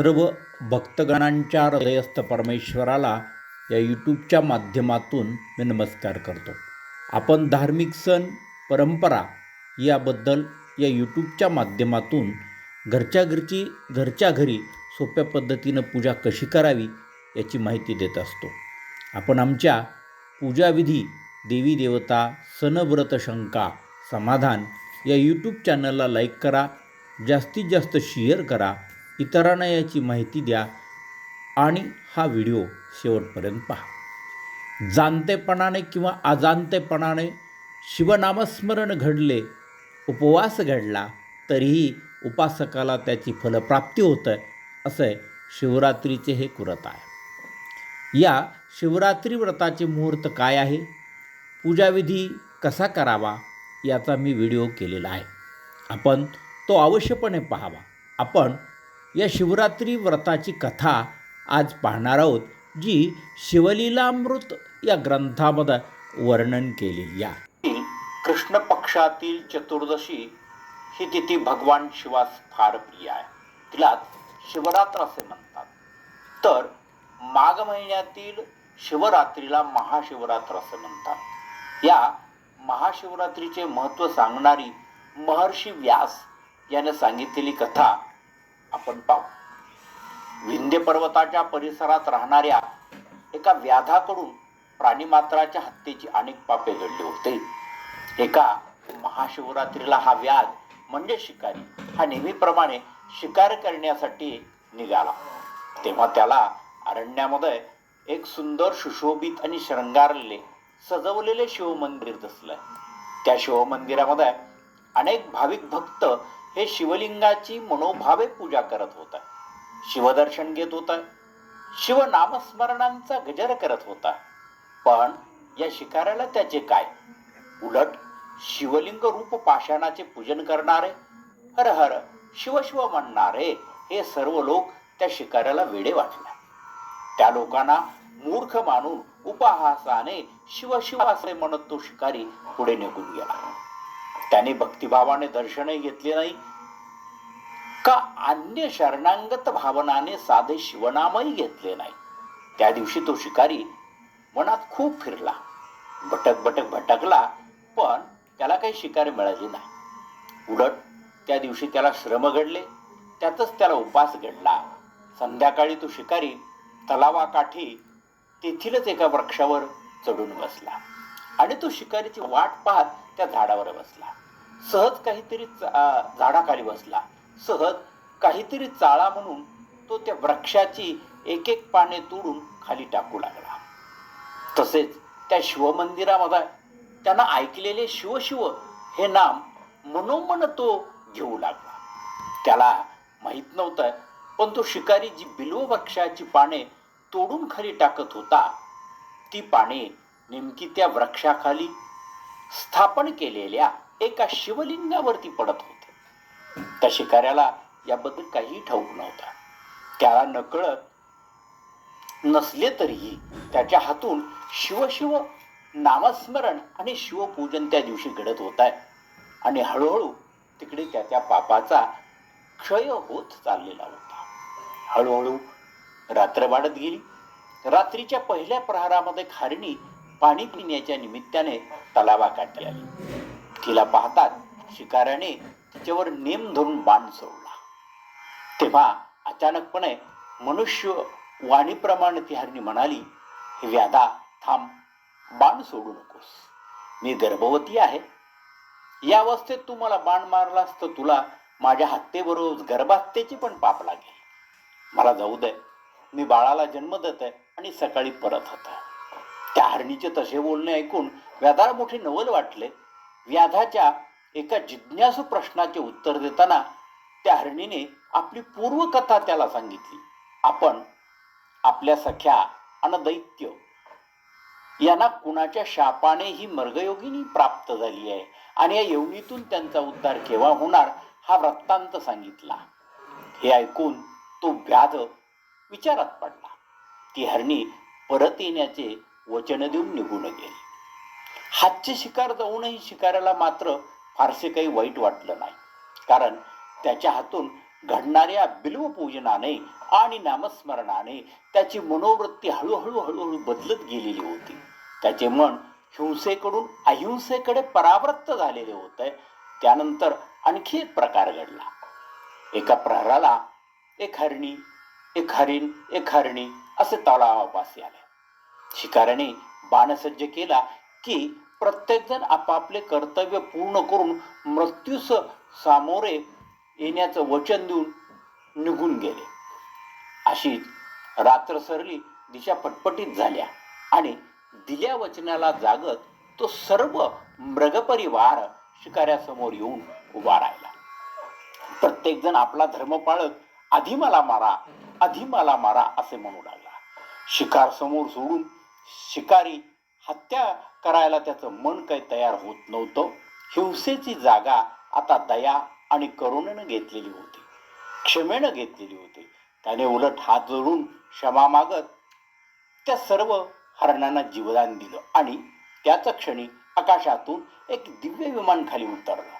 सर्व भक्तगणांच्या हृदयस्थ परमेश्वराला या यूट्यूबच्या माध्यमातून मी नमस्कार करतो. आपण धार्मिक सण परंपरा याबद्दल या यूट्यूबच्या माध्यमातून घरच्या घरची घरच्या घरी सोप्या पद्धतीनं पूजा कशी करावी याची माहिती देत असतो. आपण आमच्या पूजाविधी देवी देवता सणव्रत शंका समाधान या यूट्यूब चॅनलला लाईक करा जास्तीत जास्त शेअर करा इतरांना याची माहिती द्या आणि हा व्हिडिओ शेवटपर्यंत पहा. जाणतेपणाने किंवा अजाणतेपणाने शिवनामस्मरण घडले उपवास घडला तरीही उपासकाला त्याची फलप्राप्ती होतं असं आहे शिवरात्रीचे हे व्रत आहे. या शिवरात्री व्रताचे मुहूर्त काय आहे? पूजाविधी कसा करावा? याचा मी व्हिडिओ केलेला आहे. आपण तो अवश्यपणे पाहावा. आपण या शिवरात्री व्रताची कथा आज पाहणार आहोत जी शिवलीलामृत या ग्रंथामध्ये वर्णन केलेली आहे. कृष्ण पक्षातील चतुर्दशी ही तिथी भगवान शिवास फार प्रिय आहे. तिला शिवरात्र असे म्हणतात. तर माघ महिन्यातील शिवरात्रीला महाशिवरात्र असे म्हणतात. या महाशिवरात्रीचे महत्त्व सांगणारी महर्षी व्यास याने सांगितलेली कथा आपण पाहू. विंध्य पर्वताच्या परिसरात राहणाऱ्या एका व्याधाकडून प्राणीमात्राच्या हत्येची अनेक पापे घडली होते. एका महाशिवरात्रीला हा व्याध म्हणजे शिकारी हा नेहमीप्रमाणे शिकार करण्यासाठी निघाला. तेव्हा त्याला अरण्यामध्ये एक सुंदर सुशोभित आणि शृंगारलेले सजवलेले शिवमंदिर दिसलं. त्या शिवमंदिरामध्ये अनेक भाविक भक्त हे शिवलिंगाची मनोभावे पूजा करत होता शिवदर्शन घेत होता शिव नामस्मरणांचा गजर करत होता पण या शिकाऱ्याला त्याचे काय? उलट शिवलिंग रूप पाषाणाचे पूजन करणारे हर हर शिव शिव म्हणणारे हे सर्व लोक त्या शिकाऱ्याला वेडे वाटले. त्या लोकांना मूर्ख मानून उपहासाने शिव शिव असे म्हणत तो शिकारी पुढे निघून गेला. त्याने भक्तिभावाने दर्शनही घेतले नाही. का अन्य शरणांगत भावनाने साधे शिवनामही घेतले नाही? त्या दिवशी तो शिकारी मनात खूप फिरला. भटक भटक भटकला पण त्याला काही शिकारी मिळाली नाही. उलट त्या दिवशी त्याला श्रम घडले त्यातच त्याला उपास घडला. संध्याकाळी तो शिकारी तलावाकाठी तेथीलच एका वृक्षावर चढून बसला. आणि तो शिकारीची वाट पाहत त्या झाडावर बसला. सहज काहीतरी झाडाखाली बसला. सहज काहीतरी चाळा म्हणून तो त्या वृक्षाची एक एक पाने तोडून खाली टाकू लागला. तसेच त्या शिवमंदिरामध्ये त्यानं ऐकलेले शिवशिव हे नाम मनोमन तो घेऊ लागला. त्याला माहीत नव्हतं पण तो शिकारी जी बिल्व वृक्षाची पाने तोडून खाली टाकत होता. ती पाने नेमकी त्या वृक्षाखाली स्थापन केलेल्या एका शिवलिंगावरती पडत होते. त्या शिकाऱ्याला याबद्दल काही ठाऊक नव्हता. त्याला नकळत नसले तरीही त्याच्या हातून शिवशिव नामस्मरण आणि शिवपूजन त्या दिवशी घडत होत आहे आणि हळूहळू तिकडे त्याच्या पापाचा क्षय होत चाललेला होता. हळूहळू रात्र वाढत गेली. रात्रीच्या पहिल्या प्रहारामध्ये खारणी पाणी पिण्याच्या निमित्ताने तलावाकाठी आली. तिला पाहतात शिकाऱ्याने तिच्यावर नेम धरून बाण सोडला. तेव्हा अचानकपणे मनुष्य वाणीप्रमाणे तिहारणी म्हणाली हे व्याधा थांब बाण सोडू नकोस. मी गर्भवती आहे. या अवस्थेत तू मला बाण मारलास तर तुला माझ्या हत्येबरोबर गर्भहत्येची पण पाप लागेल. मला जाऊ दे. मी बाळाला जन्म देत आहे आणि सकाळी परत होत आहे हरणीचे तसे बोलणे ऐकून व्याधाला मोठे नवल वाटले. व्याधाच्या एका जिज्ञासू प्रश्नाचे उत्तर देताना त्या हरणीने आपली पूर्वकथा त्याला सांगितली. आपण आपल्या सख्या आणि दैत्य यांना कुणाच्या शापाने ही मर्गयोगिनी प्राप्त झाली आहे आणि या योनीतून त्यांचा उद्धार केव्हा होणार हा वृत्तांत सांगितला. हे ऐकून तो व्याध विचारात पडला. ती हरणी परत येण्याचे वचन देऊन निघून गेले. हातचे शिकार जाऊनही शिकाऱ्याला मात्र फारसे काही वाईट वाटलं नाही. कारण त्याच्या हातून घडणाऱ्या बिल्वपूजनाने आणि नामस्मरणाने त्याची मनोवृत्ती हळूहळू हळूहळू बदलत गेलेली होती. त्याचे मन हिंसेकडून अहिंसेकडे परावृत्त झालेले होते. त्यानंतर आणखी एक प्रकार घडला. एका प्रहराला एक हरणी एक हरिण एक हरणी असे तलावापासी आले. शिकाऱ्याने बाणसज्ज केला की प्रत्येकजण आपापले कर्तव्य पूर्ण करून मृत्यूस सामोरे येण्याचं वचन देऊन निघून गेले. अशी रात्र सरली दिशा पटपटीत झाल्या आणि दिल्या वचनाला जागत तो सर्व मृगपरिवार शिकाऱ्यासमोर येऊन उभा राहिला. प्रत्येकजण आपला धर्म पाळत आधी मला मारा आधी मला मारा असे म्हणू लागला. शिकार समोर सोडून शिकारी हत्या करायला त्याचं मन काही तयार होत नव्हतं. हिंसेची जागा आता दया आणि करुणेनं घेतलेली होती. क्षमेनं घेतलेली होती. त्याने उलट हात जोडून क्षमा मागत त्या सर्व हरणांना जीवदान दिलं आणि त्याच क्षणी आकाशातून एक दिव्य विमान खाली उतरलं.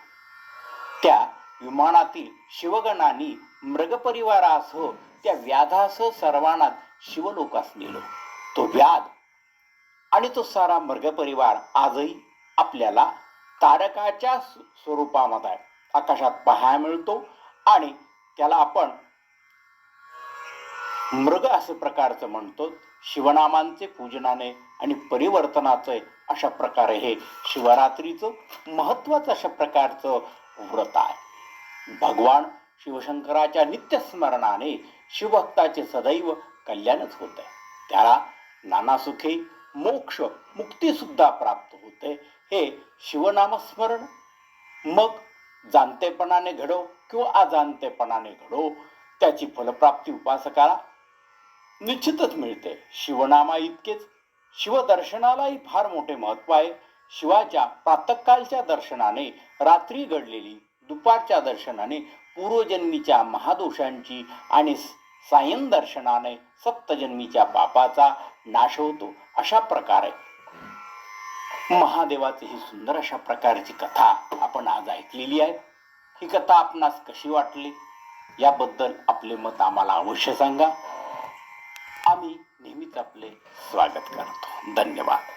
त्या विमानातील शिवगणांनी मृगपरिवारासह त्या व्याधासह सर्वांना शिवलोकास नेलो. तो व्याध आणि तो सारा मृगपरिवार आजही आपल्याला तारकाच्या स्वरूपामध्ये स्वरूपामध्ये आकाशात पाहायला मिळतो आणि त्याला आपण मृग असं प्रकारचं म्हणतो. शिवनामांचे पूजनाने आणि परिवर्तनाचे अशा प्रकारे हे शिवरात्रीचं महत्वाचं अशा प्रकारचं व्रत आहे. भगवान शिवशंकराच्या नित्यस्मरणाने शिवभक्ताचे सदैव कल्याणच होते त्याला नाना सुखे मोक्ष मुक्ती सुद्धा प्राप्त होते. हे शिवनामस्मरण. मग जाणतेपणाने घडो किंवा अजाणतेपणाने घडो त्याची फलप्राप्ती उपासकाला निश्चितच मिळते. शिवनामा इतकेच. शिवदर्शनालाही फार मोठे महत्त्व आहे. शिवाच्या प्रातकालच्या दर्शनाने रात्री घडलेली दुपारच्या दर्शनाने पूर्वजन्मीच्या महादोषांची आणि सायन दर्शनाने सप्तजन्मीच्या पापाचा नाश होतो अशा प्रकारे. महादेवाची ही सुंदर अशा प्रकारची कथा आपण आज ऐकलेली आहे. ही कथा आपणास कशी वाटली? याबद्दल आपले मत आम्हाला अवश्य सांगा. आम्ही नेहमीच आपले स्वागत करतो. धन्यवाद.